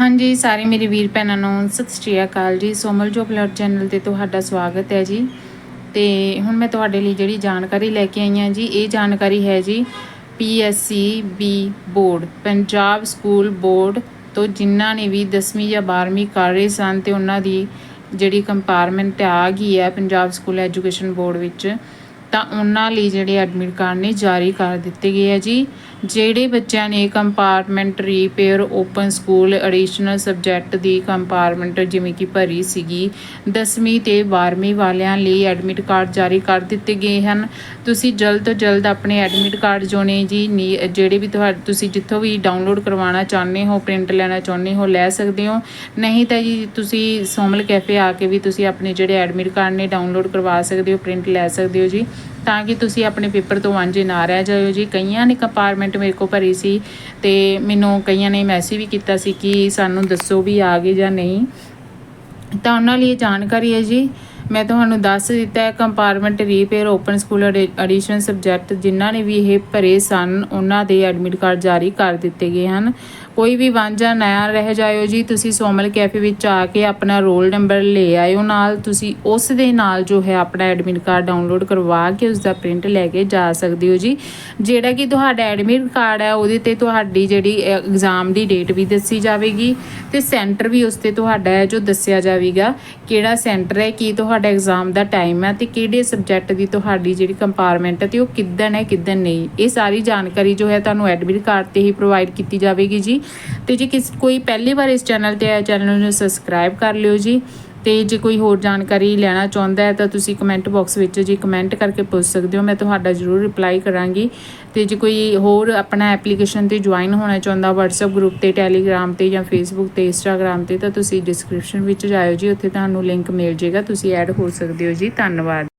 ਹਾਂਜੀ, ਸਾਰੇ ਮੇਰੇ ਵੀਰ ਭੈਣਾਂ ਨੂੰ ਸਤਿ ਸ਼੍ਰੀ ਅਕਾਲ ਜੀ। ਸੋਮਲ ਜੋ ਬਲੱਡ ਚੈਨਲ ਤੇ ਤੁਹਾਡਾ ਸਵਾਗਤ ਹੈ ਜੀ। ਤੇ ਹੁਣ ਮੈਂ ਤੁਹਾਡੇ ਲਈ ਜਿਹੜੀ ਜਾਣਕਾਰੀ ਲੈ ਕੇ ਆਈ ਹਾਂ ਜੀ, ਇਹ ਜਾਣਕਾਰੀ ਹੈ ਜੀ PSC B board, Punjab school board ਤੋਂ ਜਿਨ੍ਹਾਂ ਨੇ ਵੀ 10ਵੀਂ ਜਾਂ 12ਵੀਂ ਕਰ ਰਹੇ ਸਨ ਤੇ ਉਹਨਾਂ ਦੀ ਜਿਹੜੀ ਕੰਪਾਰਟਮੈਂਟ ਆ ਗਈ ਹੈ ਪੰਜਾਬ ਸਕੂਲ ਐਜੂਕੇਸ਼ਨ ਬੋਰਡ ਵਿੱਚ। ਤਾਂ ਉਹਨਾਂ ਲਈ ਜਿਹੜੇ ਐਡਮਿਟ ਕਾਰਡ ਨੇ ਜਾਰੀ ਕਰ ਦਿੱਤੇ ਗਏ ਆ ਜੀ। ਜਿਹੜੇ ਬੱਚਿਆਂ ਨੇ compartment repair open school additional subject ਦੀ ਕੰਪਾਰਟਮੈਂਟ ਜਿਵੇਂ ਕਿ ਭਰੀ ਸੀਗੀ 10ਵੀਂ ਤੇ 12ਵੀਂ ਵਾਲਿਆਂ ਲਈ ਐਡਮਿਟ ਕਾਰਡ ਜਾਰੀ ਕਰ ਦਿੱਤੇ ਗਏ ਹਨ। ਤੁਸੀਂ ਜਲਦ ਤੋਂ ਜਲਦ ਆਪਣੇ ਐਡਮਿਟ ਕਾਰਡ ਜੋ ਨੇ ਜੀ। ਨੀ- ਜਿਹੜੇ ਵੀ ਤੁਹਾਡੇ, ਤੁਸੀਂ ਜਿੱਥੋਂ ਵੀ ਡਾਊਨਲੋਡ ਕਰਵਾਉਣਾ ਚਾਹੁੰਦੇ ਹੋ ਪ੍ਰਿੰਟ ਲੈਣਾ ਚਾਹੁੰਦੇ ਹੋ, ਲੈ ਸਕਦੇ ਹੋ। ਨਹੀਂ ਤਾਂ ਜੀ, ਤੁਸੀਂ ਸੋਮਲ ਕੈਫੇ ਆ ਕੇ ਵੀ ਤੁਸੀਂ ਆਪਣੇ ਜਿਹੜੇ ਐਡਮਿਟ ਕਾਰਡ ਨੇ ਡਾਊਨਲੋਡ ਕਰਵਾ ਸਕਦੇ ਹੋ ਪ੍ਰਿੰਟ ਲੈ ਸਕਦੇ ਹੋ ਜੀ। ਤਾਂ ਕਿ ਤੁਸੀਂ ਆਪਣੇ ਪੇਪਰ ਤੋਂ ਵਾਂਝੇ ਨਾ ਰਹਿ ਜਾਇਓ ਜੀ। ਕਈਆਂ ਨੇ ਕੰਪਾਰਟਮੈਂਟ ਮੇਰੇ ਕੋਲ ਭਰੀ ਸੀ ਤੇ ਮੈਨੂੰ ਕਈਆਂ ਨੇ ਮੈਸੇਜ ਵੀ ਕੀਤਾ ਸੀ ਕਿ ਸਾਨੂੰ ਦੱਸੋ ਵੀ ਆ ਗਏ ਜਾਂ ਨਹੀਂ। ਤਾਂ ਉਹਨਾਂ ਲਈ ਇਹ ਜਾਣਕਾਰੀ ਹੈ ਜੀ। ਮੈਂ ਤੁਹਾਨੂੰ ਦੱਸ ਦਿੱਤਾ ਹੈ compartment repair open school edition subject ਜਿਨ੍ਹਾਂ ਨੇ ਵੀ ਇਹ ਭਰੇ ਸਨ, ਉਹਨਾਂ ਦੇ ਐਡਮਿਟ ਕਾਰਡ ਜਾਰੀ ਕਰ ਦਿੱਤੇ ਗਏ ਹਨ। ਕੋਈ ਵੀ ਵਾਂਝਾ ਨਾ ਰਹਿ ਜਾਇਓ ਜੀ, ਤੁਸੀਂ ਸੋਮਲ ਕੈਫੇ ਵਿੱਚ ਆ ਕੇ ਆਪਣਾ ਰੋਲ ਨੰਬਰ ਲੈ ਆਇਓ ਨਾਲ, ਤੁਸੀਂ ਉਸ ਦੇ ਨਾਲ ਜੋ ਹੈ ਆਪਣਾ ਐਡਮਿਟ ਕਾਰਡ ਡਾਊਨਲੋਡ ਕਰਵਾ ਕੇ ਉਸ ਦਾ ਪ੍ਰਿੰਟ ਲੈ ਕੇ ਜਾ ਸਕਦੇ ਹੋ ਜੀ। ਜਿਹੜਾ ਕਿ ਤੁਹਾਡਾ ਐਡਮਿਟ ਕਾਰਡ ਹੈ, ਉਹਦੇ ਤੇ ਤੁਹਾਡੀ ਜਿਹੜੀ ਐਗਜ਼ਾਮ ਦੀ ਡੇਟ ਵੀ ਦੱਸੀ ਜਾਵੇਗੀ ਤੇ ਸੈਂਟਰ ਵੀ ਉਸ ਤੇ ਤੁਹਾਡਾ ਹੈ ਜੋ ਦੱਸਿਆ ਜਾਵੇਗਾ ਕਿਹੜਾ ਸੈਂਟਰ ਹੈ, ਕੀ ਤੁਹਾਡਾ ਐਗਜ਼ਾਮ ਦਾ ਟਾਈਮ ਹੈ ਤੇ ਕਿਹੜੇ ਸਬਜੈਕਟ ਦੀ ਤੁਹਾਡੀ ਜਿਹੜੀ ਕੰਪਾਰਟਮੈਂਟ ਹੈ ਤੇ ਉਹ ਕਿੱਦਣ ਹੈ, ਕਿੱਦਣ ਨਹੀਂ। ਇਹ ਸਾਰੀ ਜਾਣਕਾਰੀ ਜੋ ਹੈ ਤੁਹਾਨੂੰ ਐਡਮਿਟ ਕਾਰਡ ਤੇ ਹੀ ਪ੍ਰੋਵਾਈਡ ਕੀਤੀ ਜਾਵੇਗੀ ਜੀ। ਤੇ ਜੇ ਕਿਸ ਕੋਈ ਪਹਿਲੀ ਵਾਰ ਇਸ ਚੈਨਲ ਤੇ ਆਇਆ ਚੈਨਲ ਨੂੰ ਸਬਸਕ੍ਰਾਈਬ ਕਰ ਲਿਓ ਜੀ। ਤੇ ਜੇ ਕੋਈ ਹੋਰ ਜਾਣਕਾਰੀ ਲੈਣਾ ਚਾਹੁੰਦਾ ਹੈ ਤਾਂ ਤੁਸੀਂ ਕਮੈਂਟ ਬਾਕਸ ਵਿੱਚ ਜੀ ਕਮੈਂਟ ਕਰਕੇ ਪੁੱਛ ਸਕਦੇ ਹੋ, ਮੈਂ ਤੁਹਾਡਾ ਜ਼ਰੂਰ ਰਿਪਲਾਈ ਕਰਾਂਗੀ। ਤੇ ਜੇ ਕੋਈ ਹੋਰ ਆਪਣਾ ਐਪਲੀਕੇਸ਼ਨ ਤੇ ਜੁਆਇਨ ਹੋਣਾ ਚਾਹੁੰਦਾ, WhatsApp ਗਰੁੱਪ ਤੇ, Telegram ਤੇ ਜਾਂ Facebook ਤੇ, Instagram ਤੇ, ਤਾਂ ਤੁਸੀਂ ਡਿਸਕ੍ਰਿਪਸ਼ਨ ਵਿੱਚ ਜਾਇਓ ਜੀ, ਉੱਥੇ ਤੁਹਾਨੂੰ ਲਿੰਕ ਮਿਲ ਜਾਏਗਾ, ਤੁਸੀਂ ਐਡ ਹੋ ਸਕਦੇ ਹੋ ਜੀ। ਧੰਨਵਾਦ।